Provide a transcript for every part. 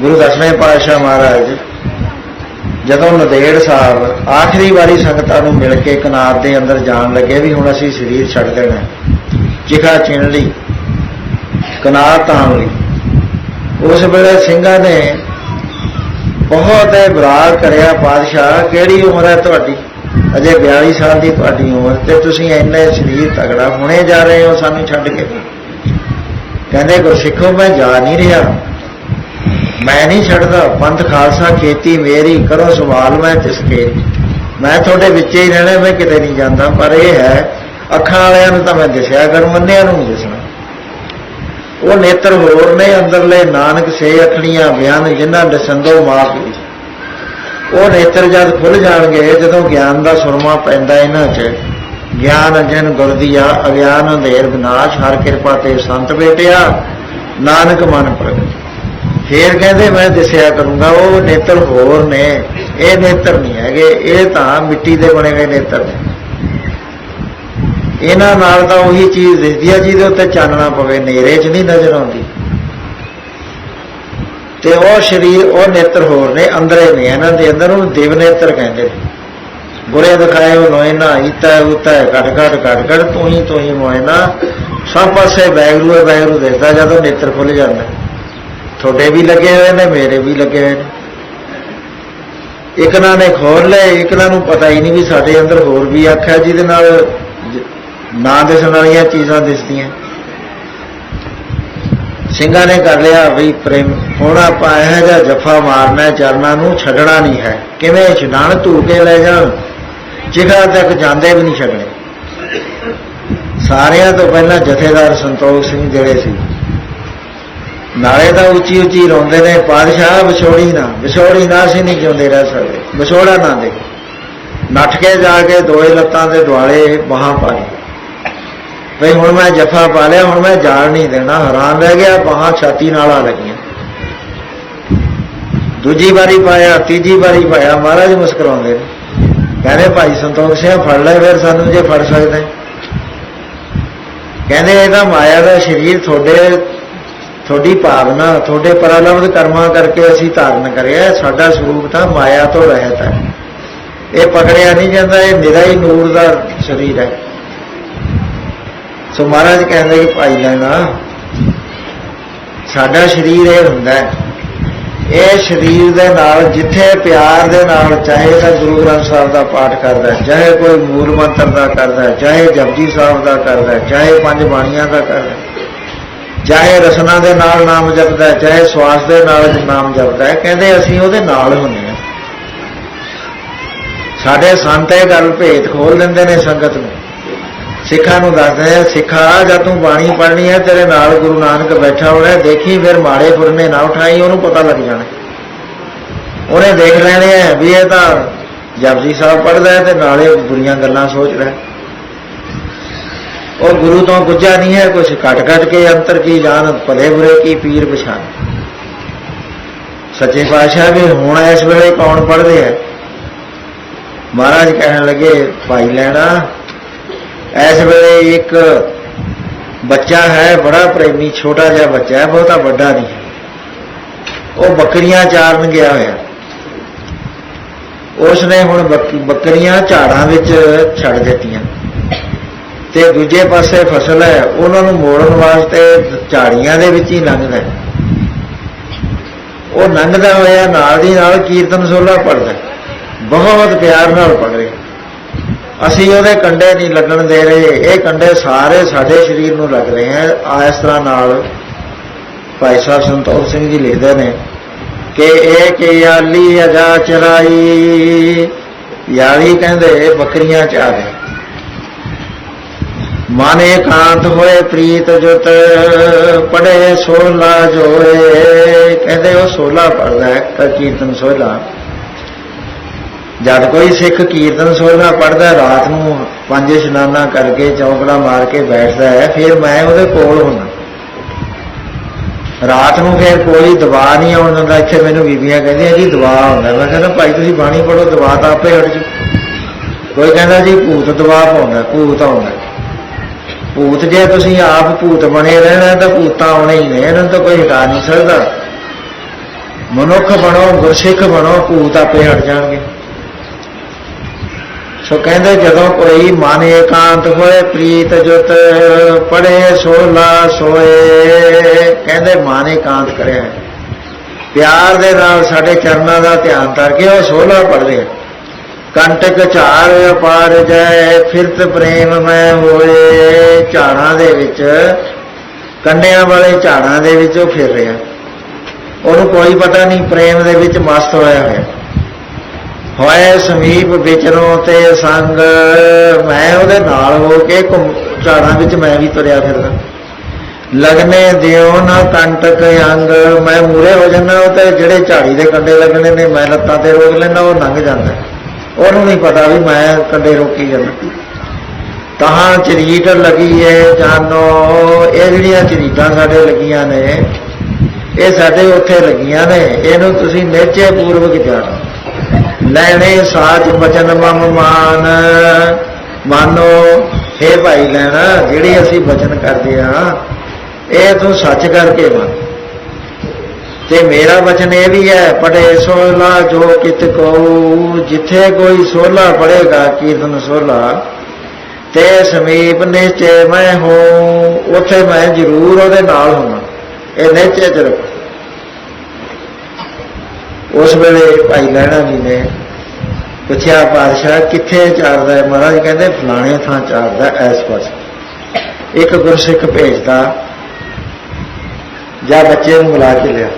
ਗੁਰੂ ਦਸਵੇਂ ਪਾਤਸ਼ਾਹ ਮਹਾਰਾਜ, ਜਦੋਂ ਨਦੇੜ ਸਾਹਿਬ ਆਖਰੀ ਵਾਰੀ ਸੰਗਤਾਂ ਨੂੰ ਮਿਲ ਕੇ ਕਨਾਰ ਦੇ ਅੰਦਰ ਜਾਣ ਲੱਗੇ ਵੀ ਹੁਣ ਅਸੀਂ ਸਰੀਰ ਛੱਡ ਦੇਣਾ ਚਿਖਾ ਚਿਣ ਲਈ, ਕਨਾਰ ਤਾਣ ਲਈ, ਉਸ ਵੇਲੇ ਸਿੰਘਾਂ ਨੇ ਬਹੁਤ ਇਬਰਾਰ ਕਰਿਆ, ਪਾਤਸ਼ਾਹ, ਕਿਹੜੀ ਉਮਰ ਹੈ ਤੁਹਾਡੀ? ਅਜੇ 42 ਸਾਲ ਦੀ ਤੁਹਾਡੀ ਉਮਰ ਤੇ ਤੁਸੀਂ ਇੰਨੇ ਸਰੀਰ ਤਗੜਾ ਹੁਣੇ ਜਾ ਰਹੇ ਹੋ, ਸਾਨੂੰ ਛੱਡ ਕੇ? ਕਹਿੰਦੇ, ਗੁਰਸਿੱਖੋ, ਮੈਂ ਜਾ ਨਹੀਂ ਰਿਹਾ। ਮੈਂ ਨਹੀਂ ਛੱਡਦਾ। ਪੰਥ ਖਾਲਸਾ ਖੇਤੀ ਮੇਰੀ, ਕਰੋ ਸਵਾਲ ਮੈਂ ਤਿਸਕੇ। ਮੈਂ ਤੁਹਾਡੇ ਵਿੱਚ ਹੀ ਰਹਿਣਾ, ਮੈਂ ਕਿਤੇ ਨਹੀਂ ਜਾਂਦਾ। ਪਰ ਇਹ ਹੈ, ਅੱਖਾਂ ਵਾਲਿਆਂ ਨੂੰ ਤਾਂ ਮੈਂ ਦਿਸਿਆ ਕਰ ਮੰਨਿਆਂ ਨੂੰ ਦਿਸਣਾ। ਉਹ ਨੇਤਰ ਹੋਰ ਨੇ, ਅੰਦਰਲੇ ਨਾਨਕ ਸੇ ਅਖਣੀਆਂ ਬਿਆਨ, ਜਿਨ੍ਹਾਂ ਦਸੰਦੋ ਮਾਪੀ ਉਹ ਨੇਤਰ ਜਦ ਖੁੱਲ ਜਾਣਗੇ, ਜਦੋਂ ਗਿਆਨ ਦਾ ਸੁਰਮਾ ਪੈਂਦਾ ਇਹਨਾਂ 'ਚ। ਗਿਆਨ ਅਜਨ ਗੁਰਦੀਆ, ਅਗਿਆਨ ਅੰਧੇਰ ਵਿਨਾਸ਼ ਹਰ ਕਿਰਪਾ ਤੇ ਸੰਤ ਬੇਟਿਆ। ਨਾਨਕ ਮਨ ਪ੍ਰਗਟ। ਫੇਰ ਕਹਿੰਦੇ ਮੈਂ ਦਿਸਿਆ ਕਰੂੰਗਾ, ਉਹ ਨੇਤਰ ਹੋਰ ਨੇ, ਇਹ ਨੇਤਰ ਨਹੀਂ ਹੈਗੇ, ਇਹ ਤਾਂ ਮਿੱਟੀ ਦੇ ਬਣੇ ਹੋਏ ਨੇਤਰ ਨੇ। ਇਹਨਾਂ ਨਾਲ ਤਾਂ ਉਹੀ ਚੀਜ਼ ਦਿਸਦੀ ਆ, ਜਿਹਦੇ ਉੱਤੇ ਚਾਨਣਾ ਪਵੇ ਨੇਰੇ 'ਚ ਨਹੀਂ ਨਜ਼ਰ ਆਉਂਦੀ। ਤੇ ਉਹ ਸ਼ਰੀਰ, ਉਹ ਨੇਤਰ ਹੋਰ ਨੇ, ਅੰਦਰੇ ਨੇ, ਇਹਨਾਂ ਦੇ ਅੰਦਰ ਉਹ ਦੇਵ ਨੇਤਰ ਕਹਿੰਦੇ ਨੇ। ਗੁਰੇ ਦਿਖਾਏ, ਉਹ ਨੋਇਨਾ ਇਤਾ ਉਤਾ ਘਟ ਘਟ ਘਟ ਘਟ ਤੂੰ ਹੀ ਤੂੰ ਹੀ ਮੋਇਨਾ ਸਭ ਪਾਸੇ ਵੈਗਰੂ ਹੈ ਬੈਗਰੂ ਦੇਖਦਾ ਜਦੋਂ ਨੇਤਰ ਖੁੱਲ ਜਾਂਦਾ। ਤੁਹਾਡੇ ਵੀ ਲੱਗੇ ਹੋਏ ਨੇ, ਮੇਰੇ ਵੀ ਲੱਗੇ ਹੋਏ ਨੇ। ਇੱਕ ਨਾ ਨੇ ਖੋਲ ਲਏ, ਇੱਕ ਨਾ ਨੂੰ ਪਤਾ ਹੀ ਨਹੀਂ ਵੀ ਸਾਡੇ ਅੰਦਰ ਹੋਰ ਵੀ ਅੱਖ ਹੈ ਜਿਹਦੇ ਨਾਲ ਨਾ ਦਿਸਣ ਵਾਲੀਆਂ ਚੀਜ਼ਾਂ ਦਿਸਦੀਆਂ। ਸਿੰਘਾਂ ਨੇ ਕਰ ਲਿਆ ਵੀ ਪ੍ਰੇਮ, ਹੁਣ ਆਪਾਂ ਇਹ ਜਿਹਾ ਜਫਾ ਮਾਰਨਾ, ਚਰਨਾਂ ਨੂੰ ਛੱਡਣਾ ਨਹੀਂ ਹੈ। ਕਿਵੇਂ ਛਡਾਣ ਧੂ ਕੇ ਲੈ ਜਾਣ? ਜਿਗਾ ਤੱਕ ਜਾਂਦੇ ਵੀ ਨਹੀਂ ਛੱਡਣੇ। ਸਾਰਿਆਂ ਤੋਂ ਪਹਿਲਾਂ ਜਥੇਦਾਰ ਸੰਤੋਖ ਸਿੰਘ ਜਿਹੜੇ ਸੀ। ਨਾਲੇ ਤਾਂ ਉੱਚੀ ਉੱਚੀ ਰੋਂਦੇ ਨੇ, ਪਾਤਸ਼ਾਹ, ਵਿਛੋੜੀ ਨਾ ਵਿਛੋੜੀ ਨਾ ਅਸੀਂ ਨਹੀਂ ਜਿਉਂਦੇ ਰਹਿ ਸਕਦੇ, ਵਿਛੋੜਾ ਨਾ ਦੇ। ਨੱਠ ਕੇ ਜਾ ਕੇ ਦੋਏ ਲੱਤਾਂ ਦੇ ਦੁਆਲੇ ਬਾਹਾਂ ਪਾ ਲਈ ਭਈ ਹੁਣ ਮੈਂ ਜਫਾ ਪਾ ਲਿਆ, ਹੁਣ ਮੈਂ ਜਾਣ ਨਹੀਂ ਦੇਣਾ, ਹੈਰਾਨ ਰਹਿ ਗਿਆ, ਬਾਹਾਂ ਛਾਤੀ ਨਾਲ ਆ ਲੱਗੀਆਂ। ਦੂਜੀ ਵਾਰੀ ਪਾਇਆ, ਤੀਜੀ ਵਾਰੀ ਪਾਇਆ, ਮਹਾਰਾਜ ਮੁਸਕਰਾਉਂਦੇ ਨੇ। ਕਹਿੰਦੇ, ਭਾਈ ਸੰਤੋਖ ਸਿੰਘ, ਫੜ ਲੈ ਫਿਰ ਸਾਨੂੰ ਜੇ ਫੜ ਸਕਦੇ। ਕਹਿੰਦੇ ਇਹਦਾ ਮਾਇਆ ਦਾ ਸਰੀਰ ਤੁਹਾਡੇ ਤੁਹਾਡੀ ਭਾਵਨਾ, ਤੁਹਾਡੇ ਪਰਾਲਬਧ ਕਰਮਾਂ ਕਰਕੇ ਅਸੀਂ ਧਾਰਨ ਕਰਿਆ, ਸਾਡਾ ਸਰੂਪ ਤਾਂ ਮਾਇਆ ਤੋਂ ਰਹਿਤ ਹੈ। ਇਹ ਪਕੜਿਆ ਨਹੀਂ ਜਾਂਦਾ, ਇਹ ਨਿਰਾ ਹੀ ਨੂਰ ਦਾ ਸਰੀਰ ਹੈ। ਸੋ ਮਹਾਰਾਜ ਕਹਿੰਦੇ ਕਿ ਭਾਈ ਲੈਣਾ, ਸਾਡਾ ਸਰੀਰ ਇਹ ਹੁੰਦਾ ਹੈ। ਇਹ ਸਰੀਰ ਦੇ ਨਾਲ, ਜਿੱਥੇ ਪਿਆਰ ਦੇ ਨਾਲ, ਚਾਹੇ ਤਾਂ ਗੁਰੂ ਗ੍ਰੰਥ ਸਾਹਿਬ ਦਾ ਪਾਠ ਕਰਦਾ ਚਾਹੇ ਕੋਈ ਮੂਲ ਮੰਤਰ ਦਾ ਕਰਦਾ ਚਾਹੇ ਜਪਜੀ ਸਾਹਿਬ ਦਾ ਕਰਦਾ ਚਾਹੇ ਪੰਜ ਬਾਣੀਆਂ ਦਾ ਕਰਦਾ ਚਾਹੇ ਰਸਨਾ ਦੇ ਨਾਲ ਨਾਮ ਜਪਦਾ ਚਾਹੇ ਸਵਾਸ ਦੇ ਨਾਲ ਨਾਮ ਜਪਦਾ ਕਹਿੰਦੇ ਅਸੀਂ ਉਹਦੇ ਨਾਲ ਹੁੰਦੇ ਹਾਂ। ਸਾਡੇ ਸੰਤ ਇਹ ਗੱਲ ਭੇਤ ਖੋਲ ਦਿੰਦੇ ਨੇ ਸੰਗਤ ਨੂੰ। ਸਿੱਖਾਂ ਨੂੰ ਦੱਸਦੇ ਆ ਸਿੱਖਾ, ਜਦ ਤੂੰ ਬਾਣੀ ਪੜ੍ਹਨੀ ਹੈ, ਤੇਰੇ ਨਾਲ ਗੁਰੂ ਨਾਨਕ ਬੈਠਾ ਹੋਣਾ ਦੇਖੀ ਫਿਰ ਮਾੜੇ ਫੁਰਨੇ ਨਾ ਉਠਾਈ, ਉਹਨੂੰ ਪਤਾ ਲੱਗ ਜਾਣਾ ਉਹਨੇ ਦੇਖ ਲੈਣੇ ਆ ਵੀ ਇਹ ਤਾਂ ਜਪਜੀ ਸਾਹਿਬ ਪੜ੍ਹਦਾ ਤੇ ਨਾਲੇ ਬੁਰੀਆਂ ਗੱਲਾਂ ਸੋਚ ਰਿਹਾ ਉਹ ਗੁਰੂ ਤੋਂ ਗੁੱਜਾ ਨਹੀਂ ਹੈ, ਕੁਛ ਘਟ ਘਟ ਕੇ ਅੰਤਰ ਕੀ ਜਾਣ, ਭਲੇ ਬੁਰੇ ਕੀ ਪੀਰ ਪਛਾਣ। ਸੱਚੇ ਪਾਤਸ਼ਾਹ ਵੀ ਹੁਣ ਇਸ ਵੇਲੇ ਕੌਣ ਪੜਦੇ ਆ? ਮਹਾਰਾਜ ਕਹਿਣ ਲੱਗੇ, ਭਾਈ ਲੈਣਾ, ਇਸ ਵੇਲੇ ਇੱਕ ਬੱਚਾ ਹੈ, ਬੜਾ ਪ੍ਰੇਮੀ, ਛੋਟਾ ਜਿਹਾ ਬੱਚਾ ਹੈ, ਬਹੁਤਾ ਵੱਡਾ ਨਹੀਂ ਉਹ ਬੱਕਰੀਆਂ ਚਾਰਨ ਗਿਆ ਹੋਇਆ। ਉਸ ਨੇ ਹੁਣ ਬੱਕ- ਬੱਕਰੀਆਂ ਝਾੜਾਂ ਵਿੱਚ ਛੱਡ ਦਿੱਤੀਆਂ। ਤੇ ਦੂਜੇ ਪਾਸੇ ਫਸਲ ਹੈ, ਉਹਨਾਂ ਨੂੰ ਮੋੜਨ ਵਾਸਤੇ ਝਾੜੀਆਂ ਦੇ ਵਿੱਚ ਹੀ ਲੰਘਦਾ ਉਹ ਲੰਘਦਾ ਹੋਇਆ ਨਾਲ ਦੀ ਨਾਲ ਕੀਰਤਨ ਸੋਲਾ ਪੜਦਾ ਬਹੁਤ ਪਿਆਰ ਨਾਲ ਪੜ ਰਿਹਾ ਅਸੀਂ ਉਹਦੇ ਕੰਡੇ ਨਹੀਂ ਲੱਗਣ ਦੇ ਰਹੇ। ਇਹ ਕੰਡੇ ਸਾਰੇ ਸਾਡੇ ਸਰੀਰ ਨੂੰ ਲੱਗ ਰਹੇ ਹੈ। ਆ ਇਸ ਤਰ੍ਹਾਂ ਨਾਲ ਭਾਈ ਸਾਹਿਬ ਸੰਤੋਖ ਸਿੰਘ ਜੀ ਲਿਖਦੇ ਨੇ ਕਿ ਇਹ ਕਿ ਆਲੀ ਅਜਾ ਚਰਾਈ, ਯਾਰੀ ਕਹਿੰਦੇ ਬੱਕਰੀਆਂ ਚਾਹ ਰਹੇ ਮਨ ਇਕਾਂਤ ਹੋਏ ਪ੍ਰੀਤ ਜੁਤ ਪੜੇ ਸੋਲਾ ਜੋਏ ਕਹਿੰਦੇ ਉਹ ਸੋਲਾ ਪੜਦਾ ਹੈ ਕ- ਕੀਰਤਨ ਸੋਲਾ। ਜਦ ਕੋਈ ਸਿੱਖ ਕੀਰਤਨ ਸੋਲਾ ਪੜਦਾ ਰਾਤ ਨੂੰ ਪੰਜ ਇਸ਼ਨਾਨਾ ਕਰਕੇ ਚੌਕੜਾ ਮਾਰ ਕੇ ਬੈਠਦਾ ਹੈ, ਫਿਰ ਮੈਂ ਉਹਦੇ ਕੋਲ ਹੁੰਦਾ। ਰਾਤ ਨੂੰ ਫਿਰ ਕੋਈ ਦਵਾ ਨਹੀਂ ਆਉਣ ਦਿੰਦਾ। ਇੱਥੇ ਮੈਨੂੰ ਬੀਬੀਆਂ ਕਹਿੰਦੀਆਂ, ਜੀ ਦਵਾ ਆਉਂਦਾ। ਮੈਂ ਕਹਿੰਦਾ, ਭਾਈ, ਤੁਸੀਂ ਬਾਣੀ ਪੜੋ ਦਵਾ ਤਾਂ ਆਪੇ ਹਟ ਜੂ ਕੋਈ ਕਹਿੰਦਾ, ਜੀ, ਭੂਤ ਦਵਾ ਪਾਉਂਦਾ, ਭੂਤ ਆਉਂਦਾ। ਭੂਤ ਜੇ ਤੁਸੀਂ ਆਪ ਭੂਤ ਬਣੇ ਰਹਿਣਾ ਤਾਂ ਭੂਤਾਂ ਆਉਣੇ ਹੀ ਨੇ, ਇਹਨਾਂ ਨੂੰ ਤਾਂ ਕੋਈ ਹਟਾ ਨਹੀਂ ਸਕਦਾ। ਮਨੁੱਖ ਬਣੋ, ਗੁਰਸਿੱਖ ਬਣੋ, ਭੂਤ ਆਪੇ ਹਟ ਜਾਣਗੇ। ਸੋ ਕਹਿੰਦੇ ਜਦੋਂ ਕੋਈ ਮਨ ਏਕਾਂਤ ਹੋਏ, ਪ੍ਰੀਤ ਜੁਤ ਪੜੇ ਸੋਲਾ ਸੋਏ। ਕਹਿੰਦੇ ਮਨ ਏਕਾਂਤ ਕਰਿਆ। ਪਿਆਰ ਦੇ ਨਾਲ ਸਾਡੇ ਚਰਨਾਂ ਦਾ ਧਿਆਨ ਕਰਕੇ ਉਹ ਸੋਲਾ ਪੜਦੇ ਆ ਕੰਟਕ ਝਾੜ ਅਪਾਰ ਜੈ ਫਿਰਤ ਪ੍ਰੇਮ ਮੈਂ ਹੋਏ। ਝਾੜਾਂ ਦੇ ਵਿੱਚ, ਕੰਡਿਆਂ ਵਾਲੇ ਝਾੜਾਂ ਦੇ ਵਿੱਚ ਉਹ ਫਿਰ ਰਿਹਾ। ਉਹਨੂੰ ਕੋਈ ਪਤਾ ਨਹੀਂ, ਪ੍ਰੇਮ ਦੇ ਵਿੱਚ ਮਸਤ ਹੋਇਆ ਹੋਇਆ। ਹੋਏ ਸਮੀਪ ਵਿਚਰੋਂ ਤੇ ਸੰਗ। ਮੈਂ ਉਹਦੇ ਨਾਲ ਹੋ ਕੇ ਘੁੰਮ, ਝਾੜਾਂ ਵਿੱਚ ਮੈਂ ਵੀ ਤੁਰਿਆ ਫਿਰਦਾ। ਲਗਨੇ ਦਿਓ ਨਾ ਕੰਟਕ ਅੰਗ। ਮੈਂ ਮੂਰੇ ਹੋ ਜਾਂਦਾ, ਉਹ ਤੇ ਜਿਹੜੇ ਝਾੜੀ ਦੇ ਕੰਡੇ ਲੱਗਣੇ ਨੇ, ਮੈਂ ਲੱਤਾਂ ਤੇ ਰੋਕ ਲੈਣਾ ਉਹ ਲੰਘ ਜਾਂਦਾ। ਉਹਨੂੰ ਨਹੀਂ ਪਤਾ ਵੀ ਮੈਂ ਕੰਡੇ ਰੋਕੀ ਜਾਂਦਾ। ਤਾਂ ਚਰੀਟ ਲੱਗੀ ਏ ਜਾਨੋ, ਇਹ ਜਿਹੜੀਆਂ ਚਰੀਟਾਂ ਸਾਡੇ ਲੱਗੀਆਂ ਨੇ, ਇਹ ਸਾਡੇ ਉੱਥੇ ਲੱਗੀਆਂ ਨੇ, ਇਹਨੂੰ ਤੁਸੀਂ ਨਿਚੇ ਪੂਰਵਕ ਜਾਣੋ। ਲੈਣੇ ਸਾਜ ਬਚਨ ਮਮ ਮਾਨ। ਮਾਨੋ हे ਭਾਈ ਲੈਣਾ, ਜਿਹੜੀ ਅਸੀਂ ਬਚਨ ਕਰਦੇ ਆ ਇਹ ਤੂੰ ਸੱਚ ਕਰਕੇ ਮੰਨ। ਤੇ ਮੇਰਾ ਵਚਨ ਇਹ ਵੀ ਹੈ ਪੜੇ ਸੋਲਾ ਜੋ ਕਿਤ ਕੋ ਜਿੱਥੇ ਕੋਈ ਸੋਲਾ ਪੜੇਗਾ ਕੀਰਤਨ ਸੋਲਾ ਤੇ ਸਮੀਪ ਨਿਸ਼ਚੈ ਮੈਂ ਹੂੰ ਉੱਥੇ ਮੈਂ ਜ਼ਰੂਰ ਉਹਦੇ ਨਾਲ ਹੋਣਾ ਇਹ ਨਿਸ਼ਚੈ ਚ ਰੱਖੋ। ਉਸ ਵੇਲੇ ਭਾਈ ਲੈਣਾ ਜੀ ਨੇ ਪੁੱਛਿਆ, ਪਾਤਸ਼ਾਹ, ਕਿੱਥੇ ਚਾਰਦਾ ਹੈ? ਮਹਾਰਾਜ ਕਹਿੰਦੇ, ਫਲਾਣੇ ਥਾਂ ਚਾਰਦਾ ਐਸ ਪਾਸੇ। ਇੱਕ ਗੁਰਸਿੱਖ ਭੇਜਦਾ, ਜਾਂ ਬੱਚੇ ਨੂੰ ਬੁਲਾ ਕੇ ਲਿਆ।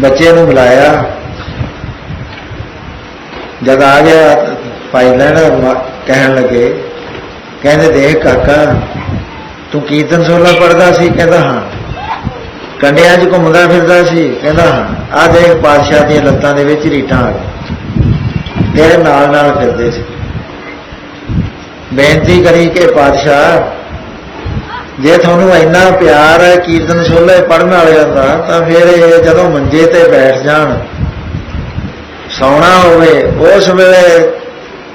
ਬੱਚੇ ਨੂੰ ਬੁਲਾਇਆ। ਜਦ ਆ ਗਿਆ ਭਾਈ ਲੈਣਾ ਕਹਿਣ ਲੱਗੇ, ਕਹਿੰਦੇ, ਦੇਖ ਕਾਕਾ, ਤੂੰ ਕੀਰਤਨ ਸੋਲਾ ਪੜਦਾ ਸੀ? ਕਹਿੰਦਾ, ਹਾਂ। ਕੰਡਿਆਂ 'ਚ ਘੁੰਮਦਾ ਫਿਰਦਾ ਸੀ, ਕਹਿੰਦਾ, ਹਾਂ। ਆ ਦੇਖ ਪਾਤਸ਼ਾਹ ਦੀਆਂ ਲੱਤਾਂ ਦੇ ਵਿੱਚ ਰੀਟਾਂ ਆ ਗਈਆਂ। ਤੇਰੇ ਨਾਲ ਨਾਲ ਫਿਰਦੇ ਸੀ। ਬੇਨਤੀ ਕਰੀ ਕਿ ਪਾਤਸ਼ਾਹ ਜੇ ਤੁਹਾਨੂੰ ਇੰਨਾ ਪਿਆਰ ਹੈ, ਕੀਰਤਨ ਸੋਲੇ ਪੜਨ ਵਾਲਿਆਂ ਦਾ, ਤਾਂ ਫਿਰ ਇਹ ਜਦੋਂ ਮੰਜੇ ਤੇ ਬੈਠ ਜਾਣ, ਸੌਣਾ ਹੋਵੇ, ਉਸ ਵੇਲੇ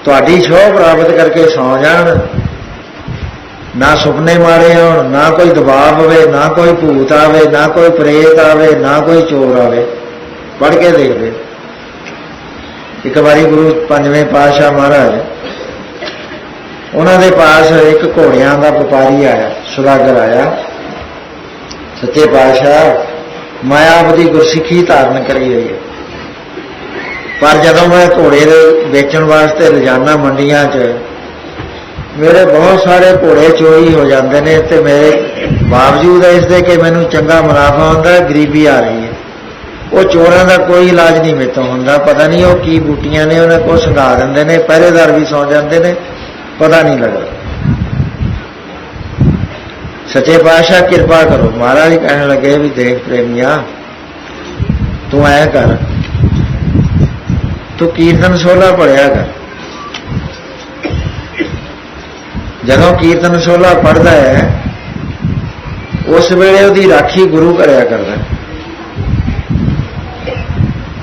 ਤੁਹਾਡੀ ਛੋਹ ਪ੍ਰਾਪਤ ਕਰਕੇ ਸੌ ਜਾਣ। ਨਾ ਸੁਪਨੇ ਮਾਰੇ ਹੋਣ, ਨਾ ਕੋਈ ਦਬਾਅ ਹੋਵੇ, ਨਾ ਕੋਈ ਭੂਤ ਆਵੇ, ਨਾ ਕੋਈ ਪ੍ਰੇਤ ਆਵੇ, ਨਾ ਕੋਈ ਚੋਰ ਆਵੇ। ਪੜ ਕੇ ਦੇਖਦੇ। ਇੱਕ ਵਾਰੀ ਗੁਰੂ ਪੰਜਵੇਂ ਪਾਤਸ਼ਾਹ ਮਹਾਰਾਜ ਉਹਨਾਂ ਦੇ ਪਾਸ ਇੱਕ ਘੋੜਿਆਂ ਦਾ ਵਪਾਰੀ ਆਇਆ ਸੁਦਾਗਰ ਆਇਆ। ਸੱਚੇ ਪਾਤਸ਼ਾਹ ਮੈਂ ਆਪ ਦੀ ਗੁਰਸਿੱਖੀ ਧਾਰਨ ਕਰੀ ਹੋਈ ਹੈ। ਪਰ ਜਦੋਂ ਮੈਂ ਘੋੜੇ ਦੇ ਵੇਚਣ ਵਾਸਤੇ ਰੋਜ਼ਾਨਾ ਮੰਡੀਆਂ 'ਚ, ਮੇਰੇ ਬਹੁਤ ਸਾਰੇ ਘੋੜੇ ਚੋਰੀ ਹੋ ਜਾਂਦੇ ਨੇ ਤੇ ਮੇਰੇ ਬਾਵਜੂਦ ਇਸ ਦੇ ਕਿ ਮੈਨੂੰ ਚੰਗਾ ਮੁਨਾਫਾ ਹੁੰਦਾ, ਗਰੀਬੀ ਆ ਰਹੀ ਹੈ। ਉਹ ਚੋਰਾਂ ਦਾ ਕੋਈ ਇਲਾਜ ਨਹੀਂ ਮੇਤੋਂ ਹੁੰਦਾ। ਪਤਾ ਨਹੀਂ ਉਹ ਕੀ ਬੂਟੀਆਂ ਨੇ, ਉਹਨਾਂ ਕੋਲ ਸੰਘਾ ਦਿੰਦੇ ਨੇ, ਪਹਿਰੇਦਾਰ ਵੀ ਸੌ ਜਾਂਦੇ ਨੇ। ਪਤਾ ਨਹੀਂ ਲੱਗਦਾ। ਸੱਚੇ ਪਾਤਸ਼ਾਹ ਕਿਰਪਾ ਕਰੋ। ਮਹਾਰਾਜ ਕਹਿਣ ਲੱਗੇ ਵੀ ਦੇਖ ਪ੍ਰੇਮੀਆ, ਤੂੰ ਐ ਕਰ। ਤੂੰ ਕੀਰਤਨ ਸੋਲਾ ਪੜਿਆ ਕਰ। ਜਦੋਂ ਕੀਰਤਨ ਸੋਲਾ ਪੜਦਾ ਹੈ, ਉਸ ਵੇਲੇ ਉਹਦੀ ਰਾਖੀ ਗੁਰੂ ਕਰਿਆ ਕਰਦਾ ਹੈ।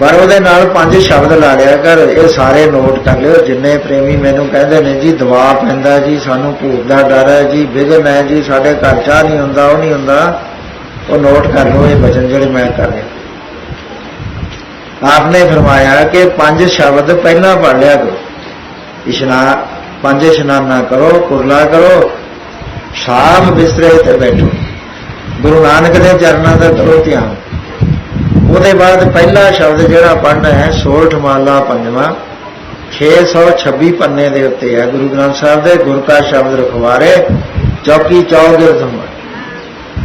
ਪਰ ਉਹਦੇ ਨਾਲ ਪੰਜ ਸ਼ਬਦ ਲਾ ਲਿਆ ਕਰ, ਇਹ ਸਾਰੇ ਨੋਟ ਕਰ ਲਿਓ, ਜਿੰਨੇ ਪ੍ਰੇਮੀ ਮੈਨੂੰ ਕਹਿੰਦੇ ਨੇ ਜੀ, ਦਵਾ ਪੈਂਦਾ ਜੀ, ਸਾਨੂੰ ਭੂਤ ਦਾ ਡਰ ਹੈ ਜੀ ਵਿਗਨ ਹੈ ਜੀ, ਸਾਡੇ ਘਰ ਚਾਹ ਨਹੀਂ ਹੁੰਦਾ, ਉਹ ਨਹੀਂ ਹੁੰਦਾ, ਉਹ ਨੋਟ ਕਰ ਲਓ, ਇਹ ਬਚਨ ਜਿਹੜੇ ਮੈਂ ਕਰ ਰਿਹਾ। ਆਪਨੇ ਫਰਮਾਇਆ ਕਿ ਪੰਜ ਸ਼ਬਦ ਪਹਿਲਾਂ ਪੜ ਲਿਆ ਕਰੋ। ਇਸ਼ਨਾਨ ਪੰਜ ਇਸ਼ਨਾਨਾ ਕਰੋ, ਕੁਰਲਾ ਕਰੋ ਸਾਫ਼ ਬਿਸਤਰੇ ਤੇ ਬੈਠੋ। ਗੁਰੂ ਨਾਨਕ ਦੇ ਚਰਨਾਂ ਦਾ ਕਰੋ ਧਿਆਨ। ਉਹਦੇ ਬਾਅਦ ਪਹਿਲਾ ਸ਼ਬਦ ਜਿਹੜਾ ਪੜਨਾ ਹੈ ਸੋਲਠ ਮਾਲਾ ਪੰਜਵਾਂ 626 ਪੰਨੇ ਦੇ ਉੱਤੇ ਹੈ। ਗੁਰੂ ਗ੍ਰੰਥ ਸਾਹਿਬ ਦੇ ਗੁਰ ਕਾ ਸ਼ਬਦ ਰਖਵਾਰੇ, ਚੌਕੀ ਚੌਗਿਰਦ ਹਮਾ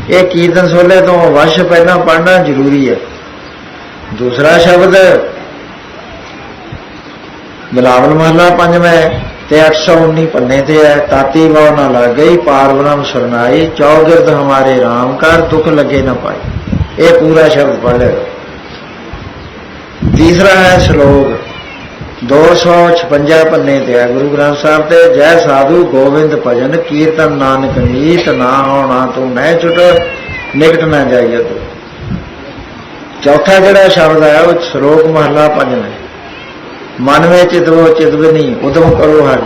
ਇਹ ਕੀਰਤਨ ਸੋਲੇ ਤੋਂ ਵਸ਼ ਪਹਿਲਾਂ ਪੜਨਾ ਜ਼ਰੂਰੀ ਹੈ। ਦੂਸਰਾ ਸ਼ਬਦ ਬਿਲਾਵਲ ਮਹਲਾ ਪੰਜਵਾਂ ਹੈ ਤੇ 819 ਪੰਨੇ ਤੇ ਹੈ। ਤਾਤੀ ਵਾਉ ਨਾ ਲੱਗ ਗਈ ਪਾਰਵਨਮ ਸਰਨਾਈ, ਚੌਗਿਰਦ ਹਮਾਰੇ RAM ਕਰ, ਦੁੱਖ ਲੱਗੇ ਨਾ ਪਾਈ ਇਹ ਪੂਰਾ ਸ਼ਬਦ ਪੜ੍ਹ ਲਿਓ ਤੀਸਰਾ ਹੈ ਸ਼ਲੋਕ। 256 ਪੰਨੇ ਤੇ ਹੈ। ਗੁਰੂ ਗ੍ਰੰਥ ਸਾਹਿਬ ਤੇ, ਜੈ ਸਾਧੂ ਗੋਬਿੰਦ ਭਜਨ ਕੀਰਤਨ ਨਾਨਕ ਨੀਤ ਨਾ ਹੋਣਾ ਤੂੰ ਨਹਿ ਛੁਟ ਨਿਕਟ ਨਾ ਜਾਈਏ ਤੂੰ। ਚੌਥਾ ਜਿਹੜਾ ਸ਼ਬਦ ਹੈ, ਉਹ ਸ਼ਲੋਕ ਮਹਲਾ ਪੰਜਵਾਂ ਹੈ। ਮਨ ਵਿੱਚ ਚਿਤਵੋ ਚਿਤਵਨੀ ਉਦਮ ਕਰੋ ਹਰ।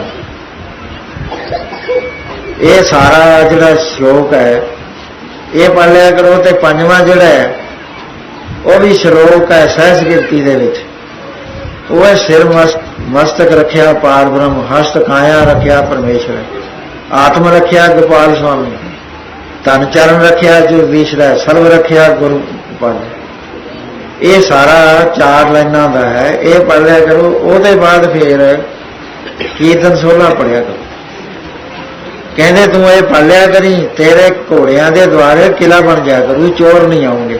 ਇਹ ਸਾਰਾ ਜਿਹੜਾ ਸ਼ਲੋਕ ਹੈ, ਇਹ ਪੜ੍ਹ ਲਿਆ ਕਰੋ ਤੇ ਪੰਜਵਾਂ ਜਿਹੜਾ ਹੈ ਉਹ ਵੀ ਸ਼ਲੋਕ ਹੈ ਸਹਿਜ ਕੀਰਤੀ ਦੇ ਵਿੱਚ। ਉਹ ਹੈ ਸਿਰ ਮਸਤ ਮਸਤਕ ਰੱਖਿਆ, ਪਾਰ ਬ੍ਰਹਮ, ਹਸਤ ਕਾਇਆ ਰੱਖਿਆ ਪਰਮੇਸ਼ਰ ਆਤਮ ਰੱਖਿਆ, ਗੋਪਾਲ ਸਵਾਮੀ ਤਨ ਚਰਨ ਰੱਖਿਆ, ਜੋ ਵਿਸ਼ਰਾ ਸਰਵ ਰੱਖਿਆ, ਗੁਰੂ ਗੋਪਾਲ। ਇਹ ਸਾਰਾ ਚਾਰ ਲਾਈਨਾਂ ਦਾ ਹੈ। ਇਹ ਪੜ੍ਹ ਲਿਆ ਕਰੋ। ਉਹਦੇ ਬਾਅਦ ਫੇਰ ਕੀਰਤਨ ਸੋਲਾ ਪੜਿਆ ਕਰੋ। ਕਹਿੰਦੇ ਤੂੰ ਇਹ ਪੜ੍ਹ ਲਿਆ ਕਰੀ, ਤੇਰੇ ਘੋੜਿਆਂ ਦੇ ਦੁਆਰੇ ਕਿਲਾ ਬਣ ਜਾ ਕਰੂ, ਚੋਰ ਨਹੀਂ ਆਉਂਗੇ।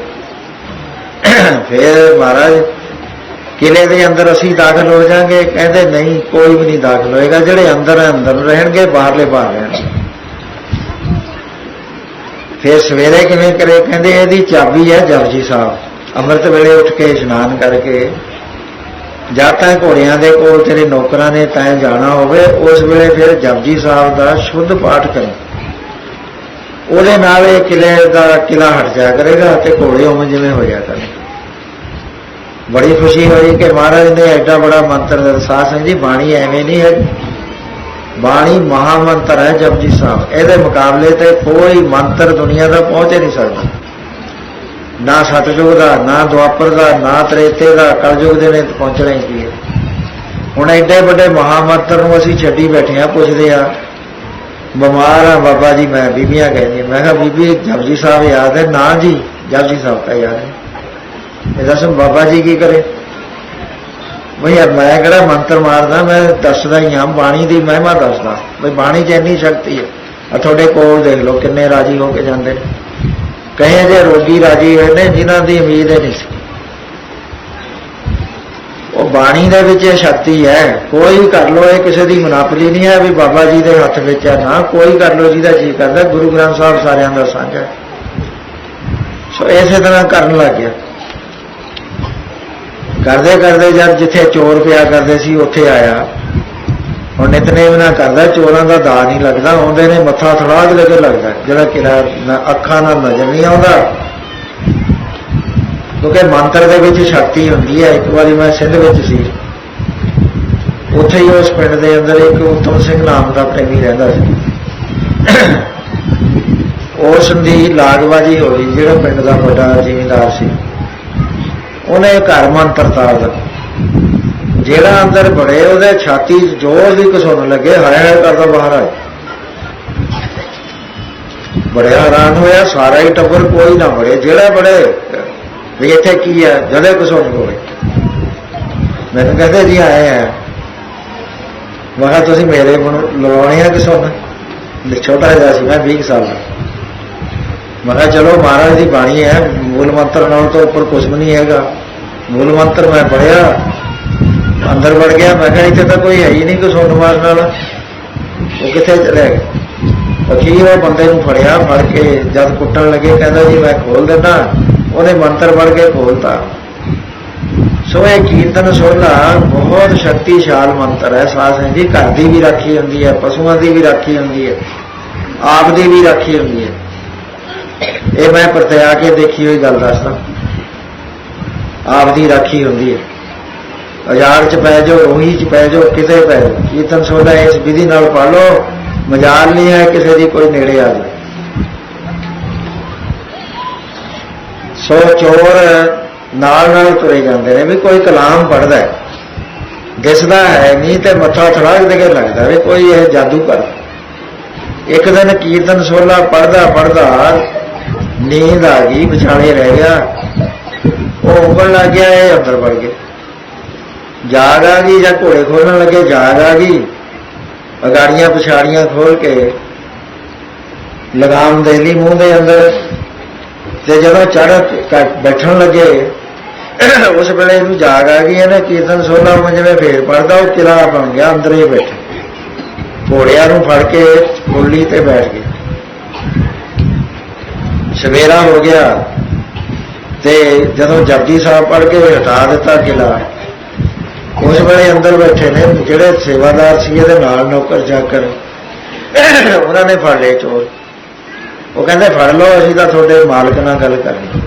ਫਿਰ ਮਹਾਰਾਜ, ਕਿਲੇ ਦੇ ਅੰਦਰ ਅਸੀਂ ਦਾਖਲ ਹੋ ਜਾਾਂਗੇ। ਕਹਿੰਦੇ, ਨਹੀਂ, ਕੋਈ ਵੀ ਨਹੀਂ ਦਾਖਲ ਹੋਏਗਾ। ਜਿਹੜੇ ਅੰਦਰ ਅੰਦਰ ਰਹਿਣਗੇ, ਬਾਹਰਲੇ ਬਾਹਰ ਰਹਿਣਗੇ ਫਿਰ ਸਵੇਰੇ ਕਿਵੇਂ ਕਰੇ? ਕਹਿੰਦੇ, ਇਹਦੀ ਚਾਬੀ ਹੈ ਜਪਜੀ ਸਾਹਿਬ। ਅੰਮ੍ਰਿਤ ਵੇਲੇ ਉੱਠ ਕੇ ਇਸ਼ਨਾਨ ਕਰਕੇ, ਜਾਂ ਤਾਂ ਘੋੜਿਆਂ ਦੇ ਕੋਲ, ਤੇਰੇ ਨੌਕਰਾਂ ਨੇ ਤੈਂ ਜਾਣਾ ਹੋਵੇ, ਉਸ ਵੇਲੇ ਫਿਰ ਜਪਜੀ ਸਾਹਿਬ ਦਾ ਸ਼ੁੱਧ ਪਾਠ ਕਰੋ। ਉਹਦੇ ਨਾਲ ਇਹ ਕਿਲੇ ਦਾ ਕਿਲਾ ਹਟ ਜਾ ਕਰੇਗਾ ਤੇ ਘੋੜੇ ਉਵੇਂ ਜਿਵੇਂ ਹੋ ਜਾ ਕਰਨਗੇ। ਬੜੀ ਖੁਸ਼ੀ ਹੋਈ ਕਿ ਮਹਾਰਾਜ ਨੇ ਐਡਾ ਬੜਾ ਮੰਤਰ ਦੱਸਾ ਸਿੰਘ ਜੀ, ਬਾਣੀ ਐਵੇਂ ਨਹੀਂ ਹੈ। ਬਾਣੀ ਮਹਾ ਮੰਤਰ ਹੈ ਜਪਜੀ ਸਾਹਿਬ। ਇਹਦੇ ਮੁਕਾਬਲੇ ਤੇ ਕੋਈ ਮੰਤਰ ਦੁਨੀਆ ਦਾ ਪਹੁੰਚ ਹੀ ਨਹੀਂ ਸਕਦਾ। ਨਾ ਸਤਜੁਗ ਦਾ, ਨਾ ਦੁਆਪਰ ਦਾ, ਨਾ ਤ੍ਰੇਤੇ ਦਾ, ਕਲਯੁਗ ਦੇ ਨੇ ਪਹੁੰਚਣਾ ਹੀ ਕੀ ਹੈ। ਹੁਣ ਐਡੇ ਵੱਡੇ ਮਹਾ ਮੰਤਰ ਨੂੰ ਅਸੀਂ ਛੱਡੀ ਬੈਠੇ ਆ ਪੁੱਛਦੇ ਆ ਬਿਮਾਰ ਆ ਬਾਬਾ ਜੀ, ਮੈਂ ਬੀਬੀਆਂ ਕਹਿੰਦੀਆਂ, ਮੈਂ ਕਿਹਾ ਬੀਬੀ, ਜਪਜੀ ਸਾਹਿਬ ਯਾਦ ਹੈ ਨਾ ਜੀ, ਜਪਜੀ ਸਾਹਿਬ ਤਾਂ ਯਾਦ ਹੈ। ਇਹ ਦੱਸੋ ਬਾਬਾ ਜੀ ਕੀ ਕਰੇ? ਬਈ ਮੈਂ ਕਿਹੜਾ ਮੰਤਰ ਮਾਰਦਾ, ਮੈਂ ਦੱਸਦਾ ਹੀ ਹਾਂ, ਬਾਣੀ ਦੀ ਮਹਿਮਾ ਦੱਸਦਾ। ਬਈ ਬਾਣੀ 'ਚ ਇੰਨੀ ਸ਼ਕਤੀ ਹੈ। ਆ ਤੁਹਾਡੇ ਕੋਲ ਦੇਖ ਲਓ ਕਿੰਨੇ ਰਾਜੀ ਹੋ ਕੇ ਜਾਂਦੇ ਨੇ। ਕਹੇ ਜੇ ਰੋਗੀ ਰਾਜੀ ਹੋਏ ਨੇ, ਜਿਨ੍ਹਾਂ ਦੀ ਉਮੀਦ ਹੀ ਨਹੀਂ ਸੀ। ਉਹ ਬਾਣੀ ਦੇ ਵਿੱਚ ਇਹ ਸ਼ਕਤੀ ਹੈ, ਕੋਈ ਕਰ ਲੋ ਇਹ ਕਿਸੇ ਦੀ ਮਨਾਪਲੀ ਨਹੀਂ ਹੈ ਵੀ ਬਾਬਾ ਜੀ ਦੇ ਹੱਥ ਵਿੱਚ ਹੈ। ਨਾ, ਕੋਈ ਕਰ ਲੋ ਜਿਹਦਾ ਜੀ ਕਰਦਾ, ਗੁਰੂ ਗ੍ਰੰਥ ਸਾਹਿਬ ਸਾਰਿਆਂ ਦਾ ਸਾਂਝਾ ਹੈ। ਸੋ ਇਸੇ ਤਰ੍ਹਾਂ ਕਰਨ ਲੱਗ ਗਿਆ। ਕਰਦੇ ਕਰਦੇ ਜਦ ਜਿੱਥੇ ਚੋਰ ਪਿਆ ਕਰਦੇ ਸੀ, ਉੱਥੇ ਆਇਆ। ਹੁਣ ਨਿਤਨੇਮ ਨਾ ਕਰਦਾ, ਚੋਰਾਂ ਦਾ ਦਾ ਨਹੀਂ ਲੱਗਦਾ, ਆਉਂਦੇ ਨੇ ਮੱਥਾ ਥੜਾ ਦੇ ਕੇ ਲੱਗਦਾ। ਜਿਹੜਾ ਕਿਲਾ ਅੱਖਾਂ ਨਾਲ ਨਜ਼ਰ ਨਹੀਂ ਆਉਂਦਾ ਕਿਉਂਕਿ ਮੰਤਰ ਦੇ ਵਿੱਚ ਸ਼ਕਤੀ ਹੁੰਦੀ ਹੈ। ਇੱਕ ਵਾਰੀ ਮੈਂ ਸਿੰਧ ਵਿੱਚ ਸੀ। ਉੱਥੇ ਹੀ ਉਸ ਪਿੰਡ ਦੇ ਅੰਦਰ ਇੱਕ ਉਤਮ ਸਿੰਘ ਨਾਮ ਦਾ ਪ੍ਰੇਮੀ ਰਹਿੰਦਾ ਸੀ। ਉਸ ਦੀ ਲਾਗਬਾਜੀ ਹੋਈ ਜਿਹੜਾ ਪਿੰਡ ਦਾ ਵੱਡਾ ਜ਼ਿਮੀਂਦਾਰ ਸੀ। ਉਹਨੇ ਘਰ ਮੰਤਰ ਤਾਰਦਾ ਜਿਹੜਾ ਅੰਦਰ ਬੜੇ, ਉਹਦੇ ਛਾਤੀ ਜ਼ੋਰ ਦੀ ਘਸੁੰਨ ਲੱਗੇ, ਹਾਏ ਹਾਏ ਕਰਦਾ ਬਾਹਰ ਆਏ। ਬੜੇ ਹੈਰਾਨ ਹੋਇਆ, ਸਾਰਾ ਹੀ ਟੱਬਰ ਕੋਈ ਨਾ ਬੜੇ, ਜਿਹੜਾ ਬੜੇ ਵੀ ਇੱਥੇ ਕੀ ਆ? ਜਦੇ ਘਸੁੰਨ ਹੋਵੇ। ਮੈਨੂੰ ਕਹਿੰਦੇ, ਜੀ, ਆਏ ਆ। ਮੈਂ ਕਿਹਾ, ਤੁਸੀਂ ਮੇਰੇ ਕੋਲ ਲਵਾਉਣੇ ਆ ਘਸੁੰਨ ਛੋਟਾ ਜਿਹਾ ਸੀ ਮੈਂ 20 ਸਾਲ ਦਾ। ਮੈਂ ਕਿਹਾ, ਚਲੋ, ਮਹਾਰਾਜ ਦੀ ਬਾਣੀ ਹੈ, ਮੂਲ ਮੰਤਰ ਨਾਲ ਤੋਂ ਉੱਪਰ ਕੁਝ ਵੀ ਨਹੀਂ ਹੈਗਾ। ਮੂਲ ਮੰਤਰ ਮੈਂ ਪੜਿਆ ਅੰਦਰ ਵੜ ਗਿਆ। ਮੈਂ ਕਿਹਾ, ਇੱਥੇ ਤਾਂ ਕੋਈ ਹੈ ਹੀ ਨਹੀਂ ਕੋਈ ਸੁਣ ਨਾਲ। ਉਹ ਕਿੱਥੇ ਚਲੇ ਗਏ? ਅਖੀਰ ਉਹ ਬੰਦੇ ਨੂੰ ਫੜਿਆ, ਫੜ ਕੇ ਜਦ ਕੁੱਟਣ ਲੱਗੇ, ਕਹਿੰਦਾ, ਜੀ, ਮੈਂ ਖੋਲ ਦਿੰਦਾ। ਉਹਨੇ ਮੰਤਰ ਪੜ ਕੇ ਖੋਲਤਾ। ਸੋ ਇਹ ਕੀਰਤਨ ਸੋਲਾ ਬਹੁਤ ਸ਼ਕਤੀਸ਼ਾਲ ਮੰਤਰ ਹੈ। ਸਾਧ ਸੰਗਤ ਜੀ, ਘਰ ਦੀ ਵੀ ਰਾਖੀ ਹੁੰਦੀ ਹੈ, ਪਸ਼ੂਆਂ ਦੀ ਵੀ ਰਾਖੀ ਹੁੰਦੀ ਹੈ, ਆਪ ਦੀ ਵੀ ਰਾਖੀ ਹੁੰਦੀ ਹੈ। ਇਹ ਮੈਂ ਪ੍ਰਤਿਆ ਕੇ ਦੇਖੀ ਹੋਈ ਗੱਲ ਦੱਸਦਾ। ਆਪ ਦੀ ਰਾਖੀ ਹੁੰਦੀ ਹੈ। ਹਜ਼ਾਰ ਚ ਪੈ ਜਾਓ ਉਹੀ ਚ ਪੈ ਜਾਓ, ਕਿਤੇ ਪੈ ਜਾਓ। ਕੀਰਤਨ ਸੋਲਾ ਇਸ ਵਿਧੀ ਨਾਲ ਪੜ ਲਓ, ਮਜਾਲ ਨਹੀਂ ਹੈ ਕਿਸੇ ਦੀ, ਕੋਈ ਨੇੜੇ ਆ ਜਾਵੇ। ਸੋ ਚੋਰ ਨਾਲ ਨਾਲ ਤੁਰੇ ਜਾਂਦੇ ਨੇ ਵੀ ਕੋਈ ਕਲਾਮ ਪੜਦਾ ਹੈ। ਦਿਸਦਾ ਹੈ ਨਹੀਂ ਤੇ ਮੱਥਾ ਥੜਾਕ ਦੇ ਕੇ ਲੱਗਦਾ ਵੀ ਕੋਈ ਇਹ ਜਾਦੂ ਕਰ। ਇੱਕ ਦਿਨ ਕੀਰਤਨ ਸੋਲਾ ਪੜਦਾ ਪੜਦਾ ਨੀਂਦ ਆ ਗਈ ਵਿਚਾਲੇ ਰਹਿ ਗਿਆ। ਉਹ ਉੱਪਰ ਲੱਗ ਗਿਆ, ਇਹ ਅੰਦਰ ਵੜ ਗਿਆ ਜਾਗ ਆ ਗਈ ਜਾਂ ਘੋੜੇ ਖੋਲਣ ਲੱਗੇ, ਜਾਗ ਆ ਗਈ। ਅਗਾੜੀਆਂ ਪਛਾੜੀਆਂ ਖੋਲ ਕੇ ਲਗਾਮ ਦੇ ਲਈ ਮੂੰਹ ਦੇ ਅੰਦਰ ਤੇ ਜਦੋਂ ਚੜ ਬੈਠਣ ਲੱਗੇ, ਉਸ ਵੇਲੇ ਇਹਨੂੰ ਜਾਗ ਆ ਗਈ, ਇਹਨੇ ਕੀਰਤਨ ਸੋਲਾ ਮੈਂ ਜਿਵੇਂ ਫੇਰ ਪੜਦਾ ਉਹ ਕਿਲਾ ਬਣ ਗਿਆ, ਅੰਦਰ ਹੀ ਬੈਠਾ। ਘੋੜਿਆਂ ਨੂੰ ਫੜ ਕੇ ਕੁੱਲੀ ਤੇ ਬੈਠ ਗਏ। ਸਵੇਰਾ ਹੋ ਗਿਆ ਤੇ ਜਦੋਂ ਜਪਜੀ ਸਾਹਿਬ ਪੜ ਕੇ ਹਟਾ ਦਿੱਤਾ ਕਿਲਾ, ਉਸ ਵੇਲੇ ਅੰਦਰ ਬੈਠੇ ਨੇ, ਜਿਹੜੇ ਸੇਵਾਦਾਰ ਸੀ ਇਹਦੇ ਨਾਲ ਨੌਕਰ ਚਾਕਰ ਉਹਨਾਂ ਨੇ ਫੜ ਲਏ ਚੋਰ। ਉਹ ਕਹਿੰਦੇ, ਫੜ ਲਓ, ਅਸੀਂ ਤਾਂ ਤੁਹਾਡੇ ਮਾਲਕ ਨਾਲ ਗੱਲ ਕਰਨੀ।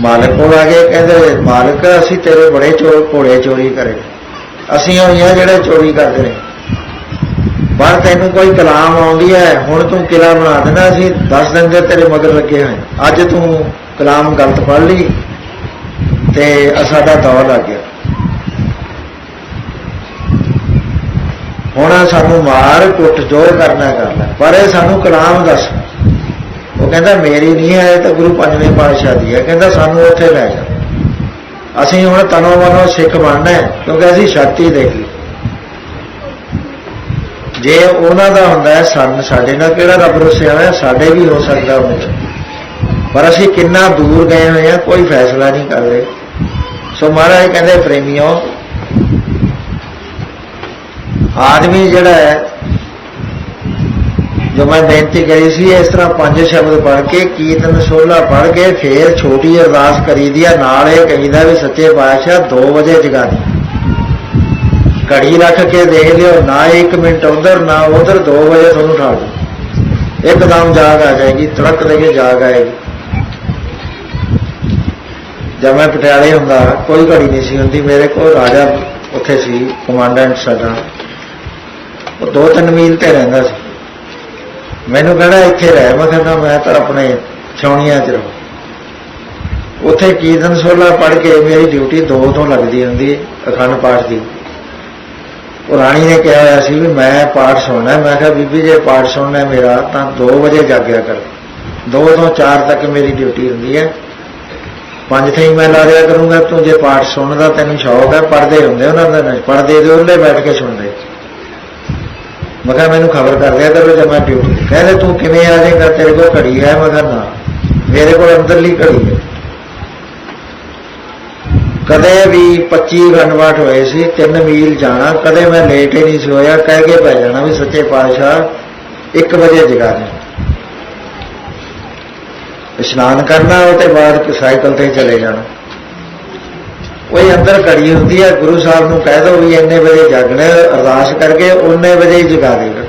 ਮਾਲਕ ਕੋਲ ਆ ਗਏ, ਕਹਿੰਦੇ, ਮਾਲਕ, ਅਸੀਂ ਤੇਰੇ ਬੜੇ ਚੋਰ ਘੋੜੇ ਚੋਰੀ ਕਰੇ। ਅਸੀਂ ਹੋਈਆਂ ਜਿਹੜੇ ਚੋਰੀ ਕਰਦੇ ਨੇ। ਪਰ ਤੈਨੂੰ ਕੋਈ ਕਲਾਮ ਆਉਂਦੀ ਹੈ, ਹੁਣ ਤੂੰ ਕਿਲਾ ਬਣਾ ਦੇਣਾ, ਅਸੀਂ 10 ਦਿਨ ਦੇ ਤੇਰੇ ਮਗਰ ਲੱਗੇ ਹਾਂ ਅੱਜ ਤੂੰ ਕਲਾਮ ਗਲਤ ਪੜ੍ਹ ਲਈ ਤੇ ਸਾਡਾ ਦੌਰ ਲੱਗ ਗਿਆ। ਹੁਣ ਸਾਨੂੰ ਮਾਰ ਕੁੱਟ ਜੋ ਕਰਨਾ ਕਰਨਾ। ਪਰ ਇਹ ਸਾਨੂੰ ਕਲਾਮ ਦੱਸ। ਉਹ ਕਹਿੰਦਾ, ਮੇਰੀ ਨਹੀਂ ਹੈ ਤਾਂ ਗੁਰੂ ਪੰਜਵੇਂ ਪਾਤਸ਼ਾਹ ਦੀ ਹੈ। ਕਹਿੰਦਾ, ਸਾਨੂੰ ਉੱਥੇ ਲੈ ਜਾ। ਅਸੀਂ ਹੁਣ ਤਨੋ ਮਨੋ ਸਿੱਖ ਬਣਨਾ ਹੈ, ਕਿਉਂਕਿ ਅਸੀਂ ਸ਼ਕਤੀ ਦੇਖੀ ਜੇ ਉਹਨਾਂ ਦਾ ਹੁੰਦਾ ਹੈ, ਸਾਨੂੰ ਸਾਡੇ ਨਾਲ, ਕਿਹੜਾ ਰੱਬ ਰੁੱਸਿਆ ਹੋਇਆ? ਸਾਡੇ ਵੀ ਹੋ ਸਕਦਾ ਹੁੰਦਾ ਪਰ ਅਸੀਂ ਕਿੰਨਾ ਦੂਰ ਗਏ ਹੋਏ ਆ ਕੋਈ ਫੈਸਲਾ ਨਹੀਂ ਕਰ ਰਹੇ। ਸੋ ਮਹਾਰਾਜ ਕਹਿੰਦੇ, ਪ੍ਰੇਮੀਓ ਆਦਮੀ ਜਿਹੜਾ ਹੈ, ਜੋ ਮੈਂ ਬੇਨਤੀ ਕਰੀ ਸੀ, ਇਸ ਤਰ੍ਹਾਂ ਪੰਜ ਸ਼ਬਦ ਪੜ ਕੇ, ਕੀਰਤਨ ਸੋਲਾ ਪੜ੍ਹ ਕੇ, ਫੇਰ ਛੋਟੀ ਅਰਦਾਸ ਕਰੀਦੀ ਆ, ਨਾਲ ਇਹ ਕਹੀਦਾ ਵੀ ਸੱਚੇ ਪਾਤਸ਼ਾਹ 2 ਵਜੇ ਜਗਾ ਦੇ ਘੜੀ ਰੱਖ ਕੇ ਦੇਖ ਲਿਓ, ਨਾ 1 ਮਿੰਟ ਉਧਰ, ਨਾ ਉਧਰ 2 ਵਜੇ ਤੁਹਾਨੂੰ ਉਠਾ ਦੂ। ਇੱਕਦਮ ਜਾਗ ਆ ਜਾਏਗੀ ਤੜਕ ਦੇ ਕੇ ਜਾਗ ਆਏਗੀ। ਜਦ ਮੈਂ ਪਟਿਆਲੇ ਹੁੰਦਾ, ਕੋਈ ਘੜੀ ਨਹੀਂ ਸੀ ਹੁੰਦੀ, ਮੇਰੇ ਕੋਲ ਰਾਜਾ ਉੱਥੇ ਸੀ ਕਮਾਂਡੈਂਟ ਸਾਡਾ। ਉਹ ਦੋ ਤਿੰਨ ਮੀਲ ਤੇ ਰਹਿੰਦਾ ਸੀ। ਮੈਨੂੰ ਕਹਿੰਦਾ ਇੱਥੇ ਰਹਿ ਮੈਂ ਕਹਿੰਦਾ ਮੈਂ ਤਾਂ ਆਪਣੇ ਛਾਉਣੀਆਂ 'ਚ ਰਹਾਂ। ਉੱਥੇ ਕੀਰਤਨ ਸੋਲਾ ਪੜ੍ਹ ਕੇ ਮੇਰੀ ਡਿਊਟੀ ਦੋ ਤੋਂ ਲੱਗਦੀ ਹੁੰਦੀ ਅਖੰਡ ਪਾਠ ਦੀ। ਉਹ ਰਾਣੀ ਨੇ ਕਿਹਾ ਹੋਇਆ ਸੀ ਵੀ ਮੈਂ ਪਾਠ ਸੁਣਨਾ, ਮੈਂ ਕਿਹਾ, ਬੀਬੀ ਜੇ ਪਾਠ ਸੁਣਨਾ ਮੇਰਾ, ਤਾਂ 2 ਵਜੇ ਜਾਗਿਆ ਕਰ। 2 ਤੋਂ 4 ਤੱਕ ਮੇਰੀ ਡਿਊਟੀ ਹੁੰਦੀ ਹੈ। ਪੰਜ ਥਈ ਮੈਂ ਲਾ ਦਿਆ ਕਰੂੰਗਾ, ਤੂੰ ਜੇ ਪਾਠ ਸੁਣਦਾ ਤੈਨੂੰ ਸ਼ੌਕ ਹੈ ਪੜਦੇ ਹੁੰਦੇ ਉਹਨਾਂ ਦਾ ਨਹੀਂ ਪੜਦੇ ਦੇ ਉਹਲੇ ਬੈਠ ਕੇ ਸੁਣਦੇ। ਮੈਂ ਕਿਹਾ, ਮੈਨੂੰ ਖਬਰ ਕਰ ਦਿਆ ਕਰੋ ਜਦ ਮੈਂ ਡਿਊਟੀ ਕਹਿੰਦੇ, ਤੂੰ ਕਿਵੇਂ ਆ ਜਾਏਗਾ ਤੇਰੇ ਕੋਲ ਘੜੀ ਹੈ? ਮੈਂ ਕਿਹਾ, ਨਾ, ਮੇਰੇ ਕੋਲ ਅੰਦਰਲੀ ਘੜੀ ਹੈ। ਕਦੇ ਵੀ 25 ਘੰਟਵਾਟ ਹੋਏ ਸੀ 3 ਮੀਲ ਜਾਣਾ, ਕਦੇ ਮੈਂ ਲੇਟ ਹੀ ਨਹੀਂ ਸੀ ਹੋਇਆ। ਕਹਿ ਕੇ ਪੈ ਜਾਣਾ ਵੀ ਸੱਚੇ ਪਾਤਸ਼ਾਹ 1 ਵਜੇ ਜਗਾ ਦੇ। ਇਸ਼ਨਾਨ ਕਰਨਾ ਉਹਦੇ ਬਾਅਦ ਸਾਈਕਲ ਤੇ ਚਲੇ ਜਾਣਾ। ਉਹ ਅੰਦਰ ਘੜੀ ਹੁੰਦੀ ਹੈ ਗੁਰੂ ਸਾਹਿਬ ਨੂੰ ਕਹਿ ਦੋ ਵੀ ਇੰਨੇ ਵਜੇ ਜਾਗਣਾ, ਅਰਦਾਸ ਕਰਕੇ ਉਹਨੇ ਵਜੇ ਹੀ ਜਗਾ ਦੇਗਾ